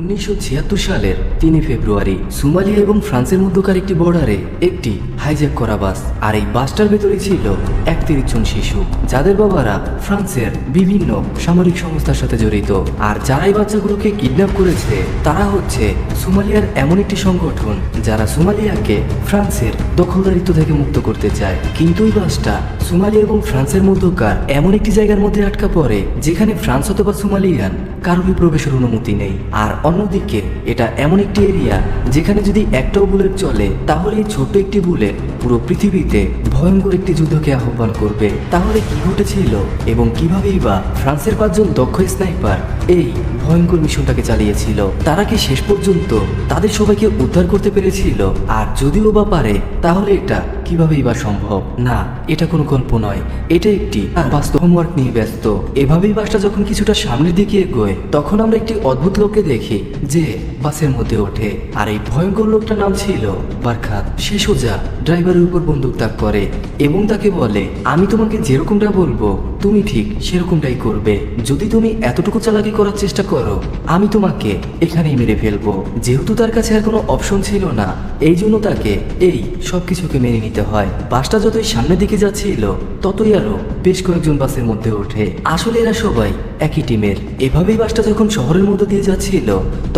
উনিশশো ছিয়াত্তর সালের তিন ফেব্রুয়ারি সোমালিয়া এবং ফ্রান্সের মধ্যকার একটি বর্ডারে একটি হাইজ্যাক করা বাস আর এই বাসটার ভেতরে ছিল একত্রিশ জন শিশু, যাদের বাবারা ফ্রান্সের বিভিন্ন সামরিক সংস্থার সাথে জড়িত। আর যারা এই বাচ্চাগুলোকে কিডন্যাপ করেছে, তারা হচ্ছে সোমালিয়ার এমন একটি সংগঠন যারা সোমালিয়াকে ফ্রান্সের দখলদারিত্ব থেকে মুক্ত করতে চায়। কিন্তু এই বাসটা সোমালিয়া এবং ফ্রান্সের মধ্যকার এমন একটি জায়গার মধ্যে আটকা পড়ে, যেখানে ফ্রান্স অথবা সোমালিয়ান কারোরই প্রবেশের অনুমতি নেই। আর অন্যদিকে, এটা এমন একটি এরিয়া যেখানে যদি একটাও বুলেট চলে, তাহলে এই ছোট্ট একটি বুলেট পুরো পৃথিবীতে ভয়ঙ্কর একটি যুদ্ধকে আহ্বান করবে। তাহলে কি ঘটেছিল এবং কিভাবেই বা ফ্রান্সের পাঁচজন দক্ষ স্নাইপার এই ভয়ঙ্কর মিশনটাকে চালিয়েছিল। তারা কি শেষ পর্যন্ত তাদের সবাইকে উদ্ধার করতে পেরেছিল? আর যদিও বা পারে, তাহলে এটা কিভাবেই বা সম্ভব? না, এটা কোনো গল্প নয়। এটা একটি বাস্তব হোমওয়ার্ক নিয়ে ব্যস্ত। এভাবেই বাসটা যখন কিছুটা সামনের দিকে এগোয়, তখন আমরা একটি অদ্ভুত লোককে দেখি যে বাসের মধ্যে ওঠে। আর এই ভয়ঙ্কর লোকটার নাম ছিল বারখাত। সে সোজা ড্রাইভারের উপর বন্দুক তাক করে এবং তাকে বলে, আমি তোমাকে যেরকমটা বলব, তুমি ঠিক সেরকমটাই করবে। যদি তুমি এতটুকু চালাকি করার চেষ্টা করো, আমি তোমাকে এখানেই মেরে ফেলব। যেহেতু তার কাছে আর কোনো অপশন ছিল না, এই জন্য তাকে এই সব কিছুকে মেনে নিতে হয়। বাসটা যতই সামনের দিকে যাচ্ছিল, ততই আরও বেশ কয়েকজন বাসের মধ্যে ওঠে। আসলে এরা সবাই একই টিমের এভাবেই বাসটা যখন শহরের মধ্যে দিয়ে যাচ্ছিল,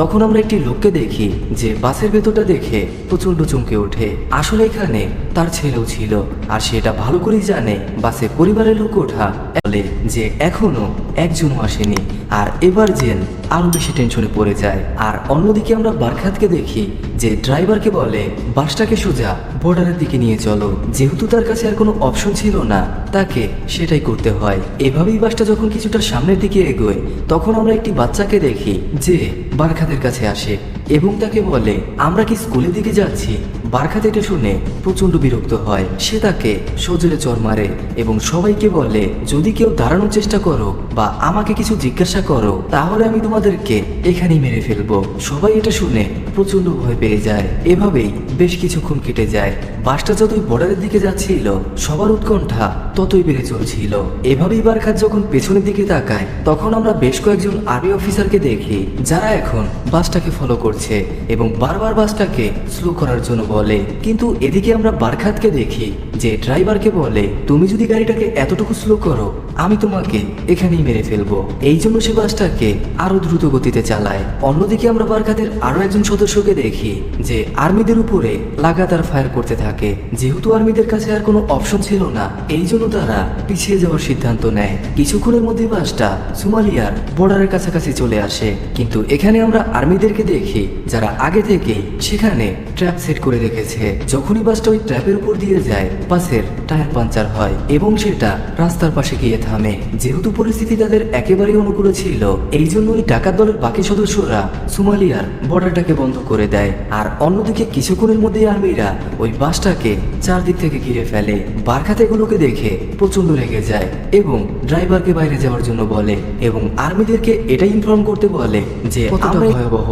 তখন আমরা একটি লোককে দেখি যে বাসের ভেতরটা দেখে প্রচণ্ড চমকে ওঠে। আসলে এখানে তার ছেলেও ছিল, আর সেটা ভালো করেই জানে বাসে পরিবারের লোক ওঠা বলে যে এখনও একজনও আসেনি। আর এবার জেন আরও বেশি টেনশনে পড়ে যায়। আর অন্যদিকে আমরা বারখাতকে দেখি যে ড্রাইভারকে বলে, বাসটাকে সোজা বর্ডারের দিকে নিয়ে চলো। যেহেতু তার কাছে আর কোনো অপশন ছিল না, তাকে সেটাই করতে হয়। এভাবেই বাসটা যখন কিছুটা সামনের দিকে এগোয়, তখন আমরা একটি বাচ্চাকে দেখি যে বারখাতের কাছে আসে এবং তাকে বলে, আমরা কি স্কুলের দিকে যাচ্ছি? বারখাত এটা শুনে প্রচণ্ড বিরক্ত হয়। সে তাকে সজলে চর মারে এবং সবাইকে বলে, যদি কেউ দাঁড়ানোর চেষ্টা করো বা আমাকে কিছু জিজ্ঞাসা করো, তাহলে আমি তোমাদেরকে এখানেই মেরে ফেলব। সবাই এটা শুনে প্রচণ্ড ভয় পেয়ে যায়। এভাবেই বেশ কিছুক্ষণ কেটে যায়। বাসটা যতই বর্ডারের দিকে যাচ্ছিল, সবার উৎকণ্ঠা ততই বেড়ে চলছিল। এভাবেই বারখাত যখন পেছনের দিকে তাকায়, তখন আমরা বেশ কয়েকজন আর্মি অফিসারকে দেখি, যারা এখন বাসটাকে ফলো করছে এবং বারবার বাসটাকে স্লো করার জন্য বলে। কিন্তু এদিকে আমরা বারখাতকে দেখি, যে ড্রাইভারকে বলে, তুমি যদি গাড়িটাকে এতটুকু স্লো করো, আমি তোমাকে এখানেই মেরে ফেলব। এই জন্য সে বাসটাকে আরও দ্রুত গতিতে চালায়। অন্যদিকে আমরা বারখাতের আরও একজন সদস্যকে দেখি, যে আর্মিদের উপরে লাগাতার ফায়ার করতে থাকে। যেহেতু আর্মিদের কাছে আর কোনো অপশন ছিল না, এই জন্য তারা পিছিয়ে যাওয়ার সিদ্ধান্ত নেয়। কিছুক্ষণের মধ্যে বাসটা সোমালিয়ার বর্ডারের কাছাকাছি চলে আসে। কিন্তু এখানে আমরা আর্মিদেরকে দেখি, যারা আগে থেকে সেখানে ট্র্যাপ সেট করে রেখেছে যখনই বাসটা ওই ট্র্যাপের উপর দিয়ে যায় বাসের টায়ার পাঞ্চার হয় এবং সেটা রাস্তার পাশে গিয়ে থামে। যেহেতু পরিস্থিতি তাদের একেবারেই অনুকূলে ছিল এই জন্য ওই ডাকাত দলের বাকি সদস্যরা সোমালিয়ার বর্ডারটাকে বন্ধ করে দেয়। আর অন্যদিকে কিছুক্ষণের মধ্যে আর্মিরা ওই বাসটাকে চারদিক থেকে ঘিরে ফেলে। বারখাতে এগুলোকে দেখে প্রচণ্ড রেগে যায় এবং ড্রাইভারকে বাইরে যাওয়ার জন্য বলে এবং আর্মিদেরকে এটা ইনফর্ম করতে বলে যে আমরা ভয়াবহ।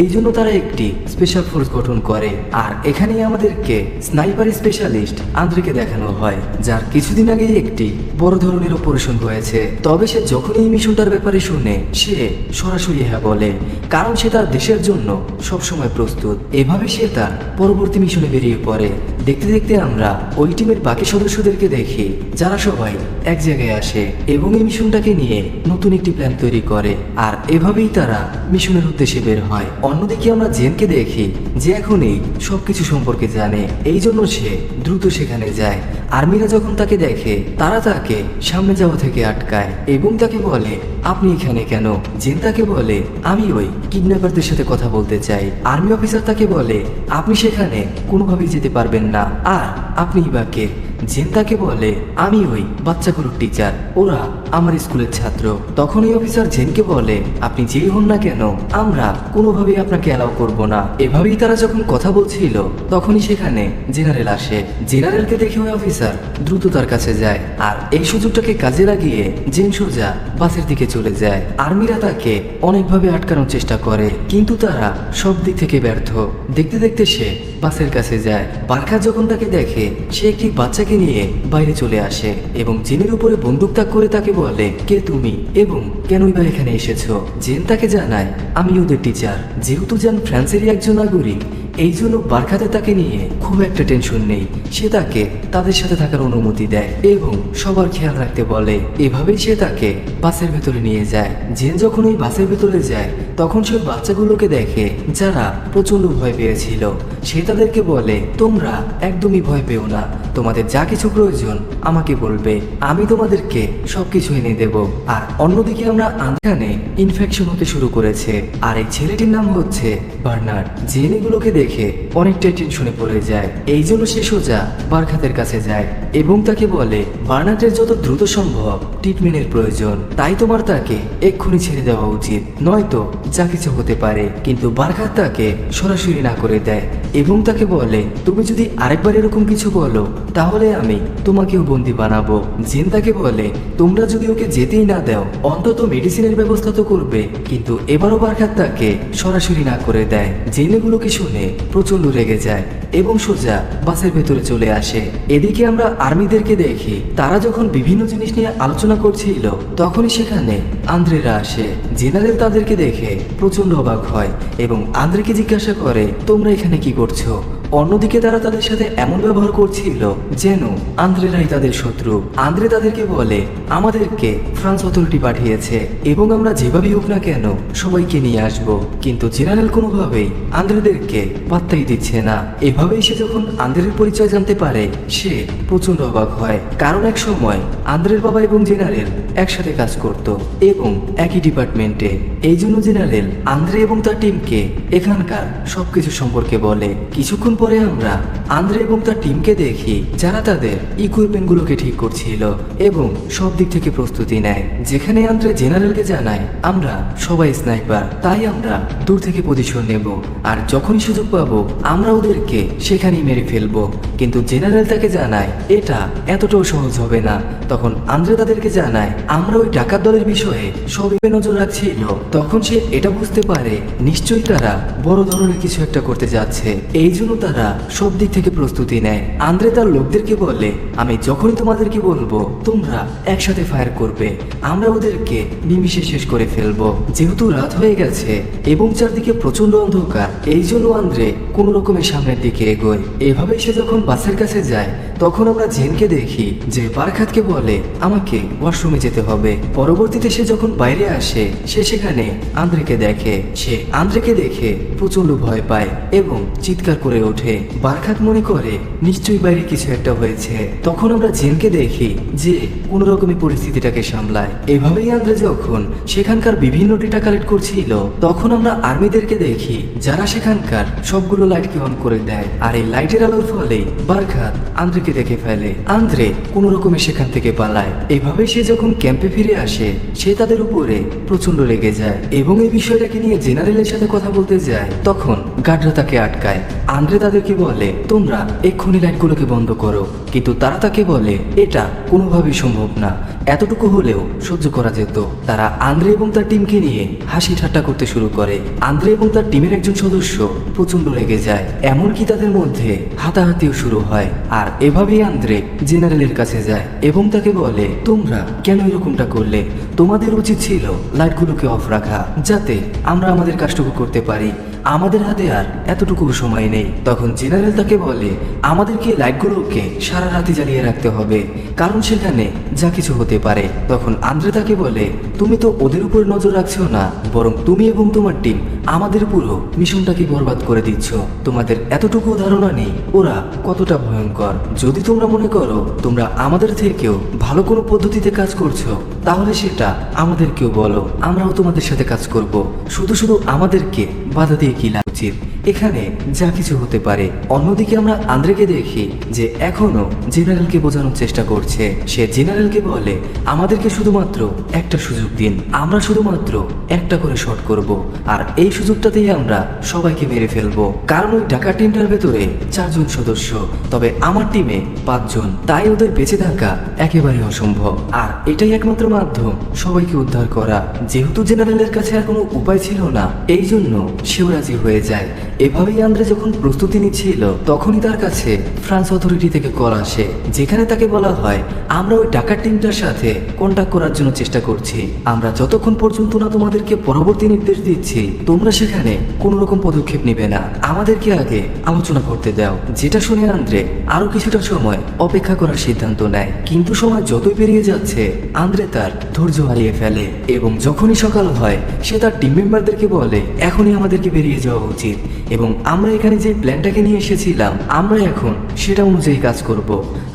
এই জন্য তারা একটি স্পেশাল ফোর্স গঠন করে। আর এখানেই আমাদেরকে স্নাইপার স্পেশালিস্ট আন্দ্রিকে দেখানো হয়, যার কিছুদিন আগে একটি বড় ধরনের অপারেশন হয়েছে। তবে সে যখন এই মিশনটার ব্যাপারে শুনে, সে সরাসরি হ্যাঁ বলে, কারণ সে তার দেশের জন্য সবসময় প্রস্তুত। এভাবে সে তার পরবর্তী মিশনে বেরিয়ে পড়ে। দেখতে দেখতে আমরা ওই টিমের বাকি সদস্যদেরকে দেখি, যারা সবাই এক জায়গায় আসে এবং এই মিশনটাকে নিয়ে নতুন একটি প্ল্যান তৈরি করে, আর এভাবেই তারা মিশনের উদ্দেশ্যে বের হয়। অন্যদিকে আমরা জেনকে দেখি, যে এখনই সবকিছু সম্পর্কে জানে, এই জন্য সে দ্রুত সেখানে যায়। আর্মিরা যখন তাকে দেখে, তারা তাকে সামনে যাওয়া থেকে আটকায় এবং তাকে বলে, আপনি এখানে কেন? জেন তাকে বলে, আমি ওই কিডন্যাপারদের সাথে কথা বলতে চাই। আর্মি অফিসার তাকে বলে, আপনি সেখানে কোনোভাবেই যেতে পারবেন না। আর আপনি বা কে? জেন বলে, আমি ওই বাচ্চাগুলোর টিচার ওরা আমার স্কুলের ছাত্র। তখন ওই অফিসার জেনকে বলে, আপনি যেই হন না কেন, আমরা কোনোভাবেই আপনাকে অ্যালাউ করব না। এভাবেই তারা যখন কথা বলছিল, তখনই সেখানে জেনারেল আসে। জেনারেলকে দেখে ওই অফিসার দ্রুত তার কাছে যায় আর এই সুযোগটাকে কাজে লাগিয়ে জেন সোজা বাসের দিকে চলে যায়। আর্মিরা তাকে অনেকভাবে আটকানোর চেষ্টা করে, কিন্তু তারা সব দিক থেকে ব্যর্থ। দেখতে দেখতে সে বাসের কাছে যায়। বারখা যখন তাকে দেখে, সে একটি বাচ্চাকে বাচ্চাকে নিয়ে বাইরে চলে আসে এবং জেনের উপরে বন্দুক তাক করে তাকে বলে, কে তুমি? এবং কেনই বা এখানে এসেছ? জেন তাকে জানায়, আমি ওদের টিচার যেহেতু জান ফ্রান্সেরই একজন নাগরিক, এই জন্য বারখাতে তাকে নিয়ে খুব একটা টেনশন নেই। সে তাকে তাদের সাথে থাকার অনুমতি দেয় এবং সবার খেয়াল রাখতে বলে। এভাবেই সে তাকে বাসের ভেতরে নিয়ে যায়। জেন যখন ওই বাসের ভেতরে যায়, তখন সে বাচ্চাগুলোকে দেখে যারা প্রচণ্ড ভয় পেয়েছিল। সে তাদেরকে বলে, তোমরা একদমই ভয় পেও না। তোমাদের যা কিছু প্রয়োজন আমাকে বলবে। আমি তোমাদেরকে সবকিছু এনে দেব। আর অন্যদিকে আমরা আনখানে ইনফেকশন হতে শুরু করেছে। আর এই ছেলেটির নাম হচ্ছে বার্নার্ড জেনেগুলোকে দেখে অনেকটাই টেনশনে পড়ে যায়। এই জন্য সে সোজা বারখাতের কাছে যায় এবং তাকে বলে, বার্নার্ডের যত দ্রুত সম্ভব ট্রিটমেন্টের প্রয়োজন। তাই তোমার তাকে এক্ষুনি ছেড়ে দেওয়া উচিত। নয়তো যা কিছু হতে পারে। কিন্তু বারখাত তাকে সরাসরি না করে দেয় এবং তাকে বলে, তুমি যদি আরেকবার এরকম কিছু বলো তাহলে আমি তোমাকেও বন্দি বানাবো। জিন তাকে বলে, তোমরা যদি ওকে যেতেই না দাও, অন্তত মেডিসিনের ব্যবস্থা তো করবে, কিন্তু এবারও বারখাত তাকে সরাসরি না করে দেয়। জেনেগুলোকে শুনে প্রচণ্ড রেগে যায় এবং সোজা বাসের ভেতরে চলে আসে। এদিকে আমরা আর্মিদেরকে দেখি, তারা যখন বিভিন্ন জিনিস নিয়ে আলোচনা করছিল, তখনই সেখানে আন্দ্রেরা আসে। জেনারেল তাদেরকে দেখে প্রচণ্ড অবাক হয় এবং আন্দ্রেকে জিজ্ঞাসা করে, তোমরা এখানে কি করছ? অন্যদিকে তারা তাদের সাথে এমন ব্যবহার করছিল যেন আন্দ্রেরাই তাদের শত্রু। আন্দ্রে তাদেরকে বলে, আমাদেরকে ফ্রান্স অথরিটি পাঠিয়েছে এবং আমরা যেভাবেই হোক না কেন সবাইকে নিয়ে আসব। কিন্তু জেনারেল কোনোভাবেই আন্দ্রেদেরকে পাত্তাই দিচ্ছে না। এভাবেই সে যখন আন্দ্রের পরিচয় জানতে পারে, সে প্রচণ্ড অবাক হয়। কারণ এক সময় আন্দ্রের বাবা এবং জেনারেল একসাথে কাজ করত এবং একই ডিপার্টমেন্টে। এই জন্য জেনারেল আন্দ্রে এবং তার টিমকে এখানকার সবকিছু সম্পর্কে বলে। কিছুক্ষণ পরে আমরা আন্দ্রে এবং তার টিমকে দেখি, যারা তাদের ইকুইপমেন্ট গুলোকে ঠিক করছিল এবং সব দিক থেকে প্রস্তুতি নেয়। যেখানে আন্দ্রে জেনারেলকে জানায়, আমরা সবাই স্নাইপার তাই আমরা দূর থেকে পজিশন নেব। আর যখনই সুযোগ পাবো, আমরা ওদেরকে সেখানেই মেরে ফেলব। কিন্তু জেনারেল তাকে জানায়, এটা এতটাও সহজ হবে না। তখন আন্দ্রে তাদেরকে জানায়, আমরা ওই ডাকাত দলের বিষয়ে সবই নজর রাখছিল। তখন সে এটা বুঝতে পারে, নিশ্চয়ই তারা বড় ধরনের কিছু একটা করতে যাচ্ছে। এই জন্য তারা সব দিক থেকে প্রস্তুতি নেয়। আন্দ্রে তার লোকদেরকে বলে আমি যখনই তোমাদেরকে বলব, তোমরা একসাথে ফায়ার করবে। আমরা ওদেরকে নিমিষে শেষ করে ফেলব। যেহেতু রাত হয়ে গেছে এবং চারদিকে প্রচণ্ড অন্ধকার, এই জন্য আন্দ্রে কোনো রকমের সামনের দিকে এগোয়। এভাবে সে যখন বাসের কাছে যায়, তখন আমরা জেনকে দেখি, যে বারখাতকে বলে, আমাকে ওয়াশরুমে যেতে হবে। পরবর্তীতে সে যখন বাইরে আসে, সে সেখানে আন্দ্রেকে দেখে। সে আন্দ্রেকে দেখে প্রচণ্ড ভয় পায় এবং চিৎকার করে ওঠে। বারখাত মনে করে, নিশ্চয়ই বাইরে কিছু একটা হয়েছে। তখন আমরা জেনকে দেখি যে কোন রকমের পরিস্থিতিটাকে সামলায়। এভাবেই আন্দ্রে যখন সেখানকার বিভিন্ন ডেটা কালেক্ট করছিল, তখন আমরা আর্মিদেরকে দেখি যারা সেখানকার সবগুলো লাইটকে অন করে দেয়। আর এই লাইটের আলোর ফলে বারখাত আন্দ্রেকে দেখে ফেলে। আন্দ্রে কোনো রকমে সেখান থেকে পালায়। এভাবে সে যখন ক্যাম্পে ফিরে আসে, সে তাদের উপরে প্রচণ্ড রেগে যায় এবং এই বিষয়টাকে নিয়ে জেনারেলের সাথে কথা বলতে যায়, তখন গার্ডরা তাকে আটকায়। আন্দ্রে তাদেরকে বলে? তোমরা এক্ষুনি লাইটগুলোকে বন্ধ করো। কিন্তু তারা তাকে বলে, এটা কোনোভাবেই সম্ভব না। এতটুকু হলেও সহ্য করা যেত। তারা আন্দ্রে এবং তার টিমকে নিয়ে হাসি ঠাট্টা করতে শুরু করে। আন্দ্রে এবং তার টিমের একজন সদস্য প্রচণ্ড রেগে যায়। এমনকি তাদের মধ্যে হাতাহাতিও শুরু হয়। আর এভাবেই আন্দ্রে জেনারেলের কাছে যায় এবং তাকে বলে, তোমরা কেন এরকমটা করলে? তোমাদের উচিত ছিল লাইটগুলোকে অফ রাখা, যাতে আমরা আমাদের কাজটুকু করতে পারি। আমাদের হাতে আর এতটুকু সময় নেই। তখন জেনারেল তাকে বলে, আমাদেরকে লাইটগুলোকে সারা রাতে জ্বালিয়ে রাখতে হবে, কারণ সেখানে যা কিছু হতে পারে। তখন আন্দ্রে তাকে বলে, তুমি তো ওদের উপর নজর রাখছো না, বরং তুমি এবং তোমার টিম আমাদের পুরো মিশনটাকে বরবাদ করে দিচ্ছ। তোমাদের এতটুকু ধারণা নেই, ওরা কতটা ভয়ঙ্কর। যদি তোমরা মনে করো তোমরা আমাদের থেকেও ভালো কোনো পদ্ধতিতে কাজ করছ, তাহলে সেটা আমাদেরকেও বলো। আমরাও তোমাদের সাথে কাজ করব। শুধু শুধু আমাদেরকে বাধা দিয়ে কি লাভ উচিত? এখানে যা কিছু হতে পারে, অন্যদিকে আমরা আন্দ্রেকে দেখি যে এখনও জেনারেলকে বোঝানোর চেষ্টা করছে। সে জেনারেলকে বলে, আমাদেরকে শুধুমাত্র একটা সুযোগ দিন। আমরা শুধুমাত্র একটা করে শট করব। আর এই সুযোগটাতেই আমরা সবাইকে মেরে ফেলব। কারণ ওই ডাকা টিমটার ভেতরে চারজন সদস্য, তবে আমার টিমে পাঁচজন। তাই ওদের বেঁচে থাকা একেবারে অসম্ভব। আর এটাই একমাত্র মাধ্যম সবাইকে উদ্ধার করা। যেহেতু জেনারেলের কাছে আর কোনো উপায় ছিল না এই জন্য সেও রাজি হয়ে যায়। এভাবেই আন্দ্রে যখন প্রস্তুতি নিচ্ছিল, তখনই তার কাছে ফ্রান্স অথরিটি থেকে কল আসে, যেখানে তাকে বলা হয়, আমরা ওই ডাকার টিমটার সাথে কন্ট্যাক্ট করার জন্য চেষ্টা করছি। আমরা যতক্ষণ পর্যন্ত না তোমাদেরকে পরবর্তী নির্দেশ দিচ্ছি, তোমরা সেখানে কোনো রকম পদক্ষেপ নেবে না। আমাদেরকে আগে আলোচনা করতে দাও। যেটা শুনে আন্দ্রে আরও কিছুটা সময় অপেক্ষা করার সিদ্ধান্ত নেয়। কিন্তু সময় যতই পেরিয়ে যাচ্ছে, আন্দ্রে তার ধৈর্য হারিয়ে ফেলে এবং যখনই সকাল হয়, সে তার টিম মেম্বারদেরকে বলে, এখনই আমাদেরকে বেরিয়ে যাওয়া উচিত। এবং আমরা এখানে যে প্ল্যানটাকে নিয়ে এসেছিলাম, আমরা এখন সেটা অনুযায়ী কাজ করব।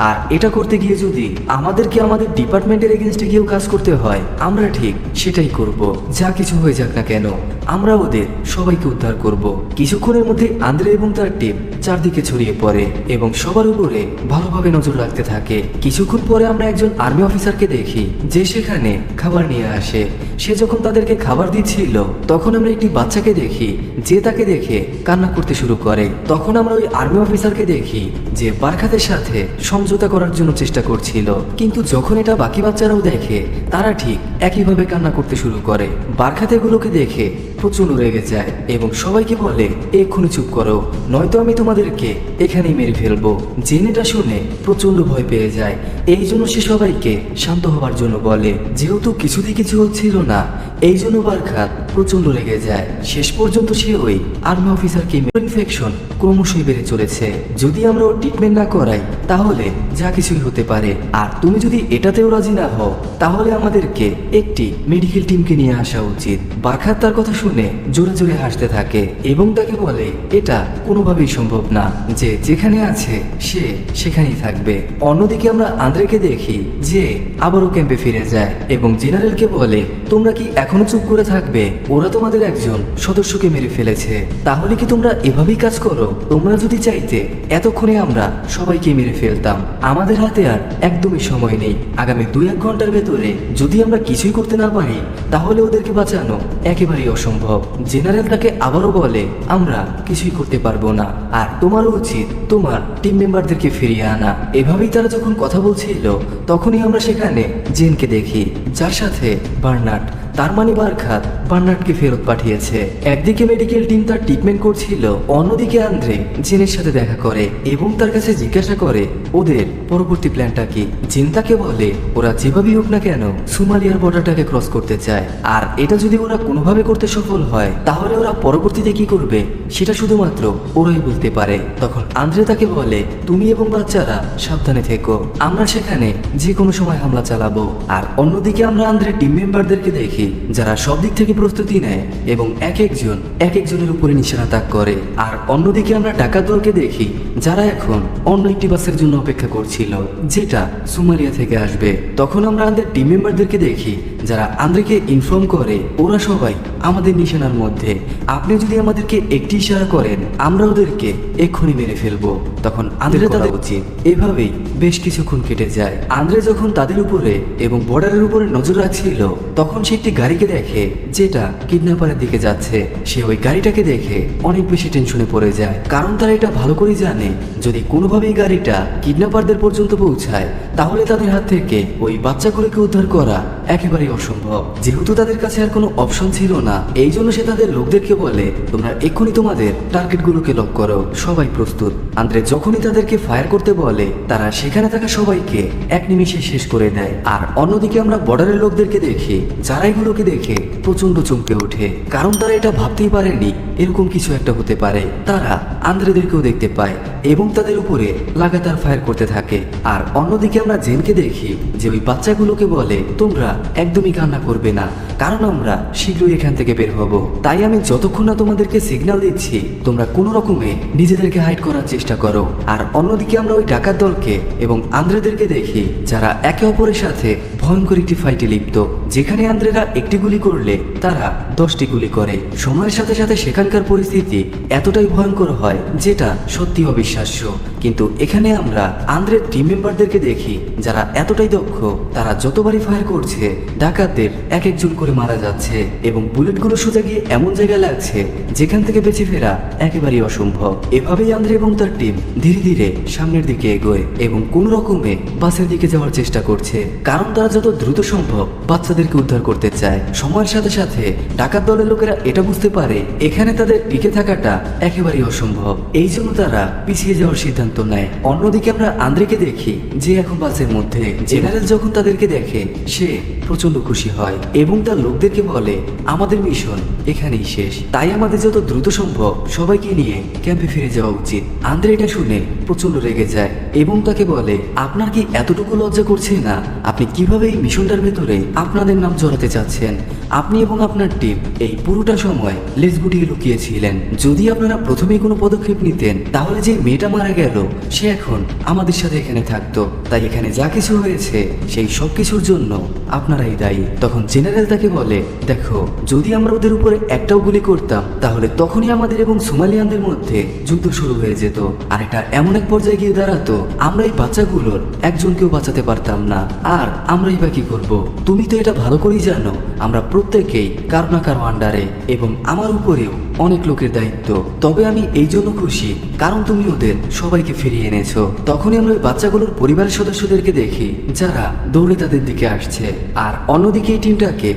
আর এটা করতে গিয়ে যদি আমাদেরকে আমাদের ডিপার্টমেন্টের এগেনস্টে গিয়েও কাজ করতে হয়, আমরা ঠিক সেটাই করব। যা কিছু হয়ে যাক না কেন, আমরা ওদের সবাইকে উদ্ধার করব। কিছুক্ষণের মধ্যে আন্দ্রে এবং তার টিম চারদিকে ছড়িয়ে পড়ে এবং সবার উপরে ভালোভাবে নজর রাখতে থাকে। কিছুক্ষণ পরে আমরা একজন আর্মি অফিসারকে দেখি, যে সেখানে খাবার নিয়ে আসে। সে যখন তাদেরকে খাবার দিচ্ছিল, তখন আমরা একটি বাচ্চাকে দেখি, যে তাকে দেখে কান্না করতে শুরু করে। তখন আমরা ওই আর্মি অফিসারকে দেখি যে বারখাতের সাথে সমঝোতা করার জন্য চেষ্টা করছিল। কিন্তু যখন এটা বাকি বাচ্চারাও দেখে, তারা ঠিক একইভাবে কান্না করতে শুরু করে। বারখাতেগুলোকে দেখে প্রচণ্ড রেগে যায় এবং সবাইকে বলে, এক্ষুনি চুপ করো, নয়তো আমি তোমাদেরকে এখানেই মেরে ফেলব। জেনেটা শুনে প্রচণ্ড ভয় পেয়ে যায়। এই জন্য সে সবাইকে শান্ত হওয়ার জন্য বলে, যেহেতু কিছুতেই কিছু হচ্ছিল না, এই জন্য বারখাত প্রচণ্ড লেগে যায়। শেষ পর্যন্ত সে ওই আর্মি অফিসারকে ইনফেকশন ক্রমশই বেড়ে চলেছে। যদি আমরা ওর ট্রিটমেন্ট না করাই, তাহলে যা কিছুই হতে পারে। আর তুমি যদি এটাতেও রাজি না হও, তাহলে আমাদেরকে একটি মেডিকেল টিমকে নিয়ে আসা উচিত। বারখাত তার কথা শুনে জোরে জোরে হাসতে থাকে এবং তাকে বলে, এটা কোনোভাবেই সম্ভব না যে যেখানে আছে সে সেখানেই থাকবে। অন্যদিকে আমরা আন্দ্রেকে দেখি যে আবারও ক্যাম্পে ফিরে যায় এবং জেনারেলকে বলে, তোমরা কি এখনও চুপ করে থাকবে? ওরা তোমাদের একজন সদস্যকে মেরে ফেলেছে। তাহলে কি তোমরা এভাবেই কাজ করো? তোমরা যদি চাইতে, এতক্ষণে আমরা সবাইকে মেরে ফেলতাম। আমাদের হাতে আর একদমই সময় নেই। আগামী দুই এক ঘণ্টার ভেতরে যদি আমরা কিছুই করতে না পারি, তাহলে ওদেরকে বাঁচানো একেবারেই অসম্ভব। জেনারেল তাকে আবারও বলে, আমরা কিছুই করতে পারব না। আর তোমারও উচিত তোমার টিম মেম্বারদেরকে ফিরিয়ে আনা। এভাবেই তারা যখন কথা বলছিল, তখনই আমরা সেখানে জেনকে দেখি, যার সাথে বার্নার্ড তার মানে বারখাত বার্নার্ডকে ফেরত পাঠিয়েছে। একদিকে মেডিকেল টিম তার ট্রিটমেন্ট করছিল, অন্যদিকে আন্দ্রে জেনের সাথে দেখা করে এবং তার কাছে জিজ্ঞাসা করে, ওদের পরবর্তী প্ল্যানটা কি? জিন বলে, ওরা যেভাবেই হোক না কেন সুমালিয়ার বর্ডারটাকে ক্রস করতে চায়। আর এটা যদি ওরা কোনোভাবে করতে সফল হয়, তাহলে ওরা পরবর্তীতে কি করবে? সেটা শুধুমাত্র ওরাই বলতে পারে। তখন আন্দ্রে তাকে বলে, তুমি এবং বাচ্চারা সাবধানে থেকো। আমরা সেখানে যে কোনো সময় হামলা চালাবো। আর অন্যদিকে আমরা আন্দ্রের টিম মেম্বারদেরকে দেখি, যারা সব দিক থেকে প্রস্তুতি নেয় এবং এক একজন, এক একজনের উপরে নিশানা তাক করে। আর অন্যদিকে আমরা ডাকাত দলকে দেখি, যারা এখন অন্য একটি বাসের জন্য অপেক্ষা করছিল, যেটা সুমারিয়া থেকে আসবে। তখন আমরা আমাদের টিম মেম্বারদেরকে দেখি যারা আন্দ্রেকে ইনফর্ম করে ওরা সবাই আমাদের নিশানার মধ্যে। আপনি যদি আমাদেরকে একটি ইশারা করেন আমরা ওদেরকে এক্ষুনি মেরে ফেলব। তখন আন্দ্রে তাদের উচিত এভাবেই বেশ কিছুক্ষণ কেটে যায়। আন্দ্রে যখন তাদের উপরে এবং বর্ডারের উপরে নজর রাখছিল তখন সে একটি গাড়িকে দেখে যেটা কিডন্যাপারের দিকে যাচ্ছে। সে ওই গাড়িটাকে দেখে অনেক বেশি টেনশনে পড়ে যায়। কারণ তারা এটা ভালো করেই জানে যদি কোনোভাবেই গাড়িটা কিডন্যাপারদের পর্যন্ত পৌঁছায় তাহলে তাদের হাত থেকে ওই বাচ্চাগুলোকে উদ্ধার করা একেবারেই অসম্ভব। যেহেতু তাদের কাছে আর কোনো অপশন ছিল না এই জন্য সে তাদের লোকদেরকে বলে, তোমরা এক্ষুনি তোমাদের টার্গেটগুলোকে লক করো, সবাই প্রস্তুত। আন্দ্রে যখনই তাদেরকে ফায়ার করতে বলে, তারা সেখানে থাকা সবাইকে এক নিমিষে শেষ করে দেয়। আর অন্যদিকে আমরা বর্ডারের লোকদেরকে দেখি যারা এগুলোকে দেখে প্রচণ্ড চমকে ওঠে। কারণ তারা এটা ভাবতেই পারেনি এরকম কিছু একটা হতে পারে। তারা আন্দ্রেদেরকেও দেখতে পায় এবং তাদের উপরে লাগাতার ফায়ার করতে থাকে। আর অন্যদিকে আমরা জেনকে দেখি, যে ওই বাচ্চাগুলোকে বলে, তোমরা একদমই কান্না করবে না, কারণ আমরা শীঘ্রই এখান থেকে বের হব। তাই আমি যতক্ষণ না তোমাদেরকে সিগন্যাল দিচ্ছি, তোমরা কোনো রকমে নিজেদেরকে হাইড করার চেষ্টা করো। আর অন্যদিকে আমরা ওই ডাকাত দলকে এবং আন্দ্রেদেরকে দেখি, যারা একে অপরের সাথে ভয়ঙ্কর একটি ফাইটে লিপ্ত, যেখানে আন্দ্রেরা একটি গুলি করলে তারা দশটি গুলি করে। সময়ের সাথে সাথে সেখানকার পরিস্থিতি এতটাই ভয়ঙ্কর হয়, যেটা সত্যি অবিশ্বাস্য। কিন্তু এখানে আমরা আন্দ্রের টিম মেম্বারদেরকে দেখি, যারা এতটাই দক্ষ, তারা যতবারই ফায়ার করছে, ডাকাতদের এক একজন করে মারা যাচ্ছে এবং বুলেটগুলো সোজা গিয়ে এমন জায়গায় লাগছে, যেখান থেকে বেঁচে ফেরা একেবারেই অসম্ভব। এভাবেই আন্দ্রে এবং তার টিম ধীরে ধীরে সামনের দিকে এগোয় এবং কোন রকমে বাসের দিকে যাওয়ার চেষ্টা করছে। কারণ তারা যত দ্রুত সম্ভব বাচ্চাদেরকে উদ্ধার করতে চায়। সময়ের সাথে সাথে ডাকাত দলের লোকেরা এটা বুঝতে পারে, এখানে তাদের টিকে থাকাটা একেবারেই অসম্ভব। এই জন্য তারা পিছিয়ে যাওয়ার সিদ্ধান্ত নেয়। অন্যদিকে আমরা আন্দ্রেকে দেখি, যে এখন বাসের মধ্যে। জেনারেল যখন তাদেরকে দেখে, সে প্রচণ্ড খুশি হয় এবং তার লোকদেরকে বলে, আমাদের মিশন এখানেই শেষ। তাই আমাদের যত দ্রুত সম্ভব সবাইকে নিয়ে ক্যাম্পে ফিরে যাওয়া উচিত। আন্দ্রে এটা শুনে প্রচণ্ড রেগে যায় এবং তাকে বলে, আপনার কি এতটুকু লজ্জা করছে না? আপনি কীভাবে এই মিশনটার ভেতরে আপনাদের নাম জড়াতে চাচ্ছেন। আপনি এবং আপনার টিম এই পুরোটা সময় লেজ গুটিয়ে লুকিয়েছিলেন। যদি আপনারা প্রথমেই কোনো পদক্ষেপ নিতেন, তাহলে যে মেয়েটা মারা গেল, সে এখন আমাদের সাথে এখানে থাকতো। তাই এখানে যা কিছু হয়েছে, সেই সব কিছুর জন্য আপনারাই দায়ী। তখন জেনারেল তাকে বলে, দেখো, যদি আমরা ওদের উপরে একটাও গুলি করতাম, তাহলে তখনই আমাদের এবং সোমালিয়ানদের মধ্যে যুদ্ধ শুরু হয়ে যেত। আর এটা এমন এক পর্যায়ে গিয়ে দাঁড়াতো, আমরা এই বাচ্চাগুলোর একজনকেও বাঁচাতে পারতাম না। আর আমরাই বা কি করব? তুমি তো এটা ভালো করেই জানো, আমরা প্রত্যেকেই কারও না কারও আন্ডারে এবং আমার উপরেও অনেক লোকের দায়িত্ব। তবে আমি এই জন্য খুশি, কারণ তুমি ওদের সবাইকে ফিরিয়ে এনেছো। তখনই আমরা ওই বাচ্চাগুলোর পরিবারের সদস্যদেরকে দেখি, যারা দৌড়ে তাদের দিকে আসছে। আর অন্যদিকে এই টিমটাকে